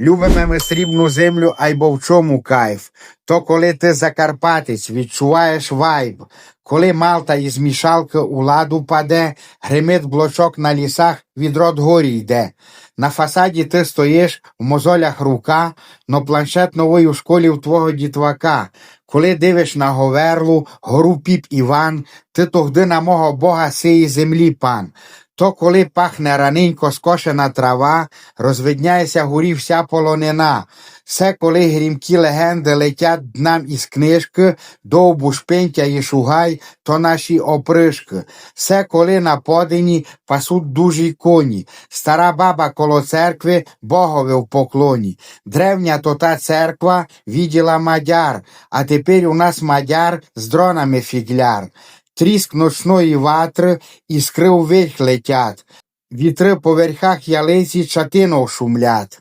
Любимо ми срібну землю, а й бо в чому кайф. То коли ти закарпатець, відчуваєш вайб. Коли Малта із мішалки у ладу паде, гримить блочок на лісах, від горі йде. На фасаді ти стоїш, в мозолях рука, но планшет новий у школі в твого дітвака. Коли дивиш на говерлу, гору піп Іван, ти тогди на мого Бога сиї землі пан. То коли пахне раненько скошена трава, розвидняється горі вся полонина. Все, коли грімкі легенди летять нам із книжки, довбу шпинтя і шугай, то наші опришки. Все, коли на подині пасуть дужі коні. Стара баба коло церкви, богові в поклоні. Древня то та церква відділа мадяр, а тепер у нас мадяр з дронами фігляр. Тріск ночної ватри, іскри вверх летять. Вітри по верхах ялиці чатинов шумлять.